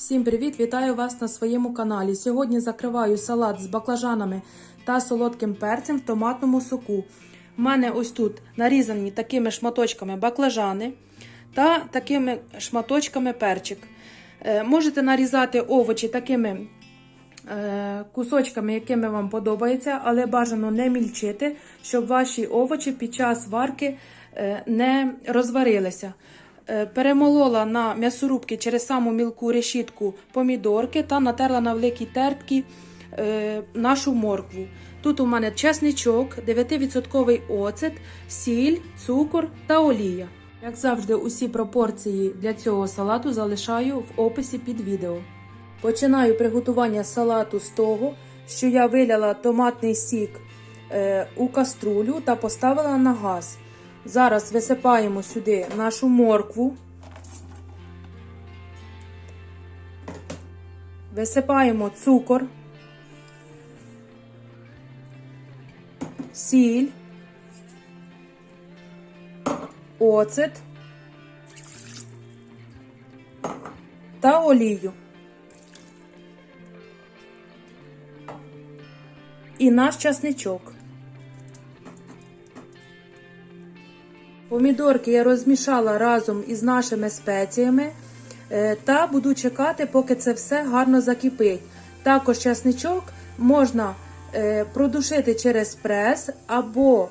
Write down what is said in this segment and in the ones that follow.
Всім привіт! Вітаю вас на своєму каналі. Сьогодні закриваю салат з баклажанами та солодким перцем в томатному соку. У мене ось тут нарізані такими шматочками баклажани та такими шматочками перчик. Е, Можете нарізати овочі такими е, кусочками, якими вам подобається, але бажано не мільчити, щоб ваші овочі під час варки е, не розварилися. Е, Перемолола на м'ясорубки через саму мілку решітку помідорки та натерла на великій терткі е, нашу моркву. Тут у мене чесничок, 9% оцет, сіль, цукор та олія. Як завжди, усі пропорції для цього салату залишаю в описі під відео. Починаю приготування салату з того, що я виляла томатний сік е, у каструлю та поставила на газ. Зараз висипаємо сюди нашу моркву. Висипаємо цукор, сіль, оцет та олію. І наш часничок. Помідорки я розмішала разом із нашими спеціями е, та буду чекати, поки це все гарно закипить. Також часничок можна е, продушити через прес або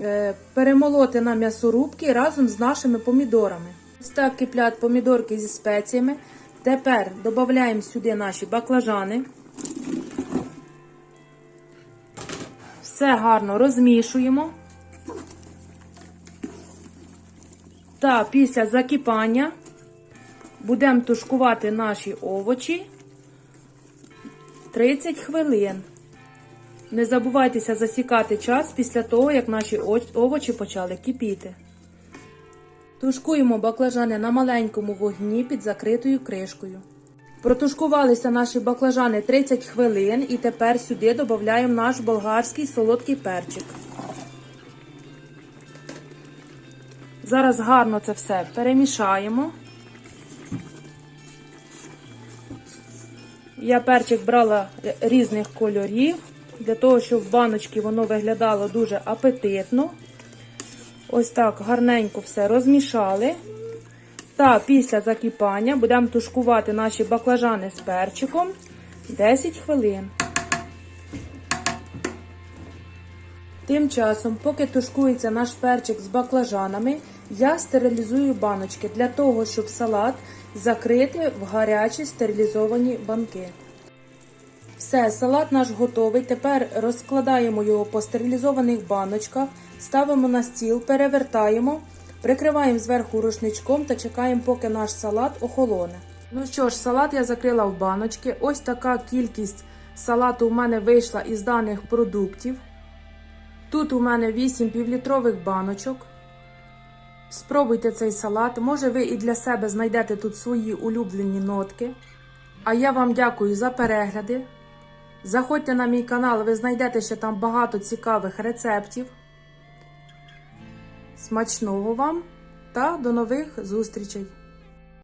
е, перемолоти на м'ясорубки разом з нашими помідорами. Ось так киплять помідорки зі спеціями. Тепер додаємо сюди наші баклажани. Все гарно розмішуємо. Та після закипання будемо тушкувати наші овочі 30 хвилин. Не забувайтеся засікати час після того, як наші овочі почали кипіти. Тушкуємо баклажани на маленькому вогні під закритою кришкою. Протушкувалися наші баклажани 30 хвилин і тепер сюди додаємо наш болгарський солодкий перчик. Зараз гарно це все перемішаємо. Я перчик брала різних кольорів, для того, щоб в баночці воно виглядало дуже апетитно. Ось так гарненько все розмішали. Та після закипання будемо тушкувати наші баклажани з перчиком 10 хвилин. Тим часом, поки тушкується наш перчик з баклажанами, я стерилізую баночки для того, щоб салат закрити в гарячі стерилізовані банки. Все, салат наш готовий. Тепер розкладаємо його по стерилізованих баночках, ставимо на стіл, перевертаємо, прикриваємо зверху рушничком та чекаємо, поки наш салат охолоне. Ну що ж, салат я закрила в баночки. Ось така кількість салату у мене вийшла із даних продуктів. Тут у мене 8 півлітрових баночок. Спробуйте цей салат. Може, ви і для себе знайдете тут свої улюблені нотки. А я вам дякую за перегляди. Заходьте на мій канал, ви знайдете ще там багато цікавих рецептів. Смачного вам та до нових зустрічей!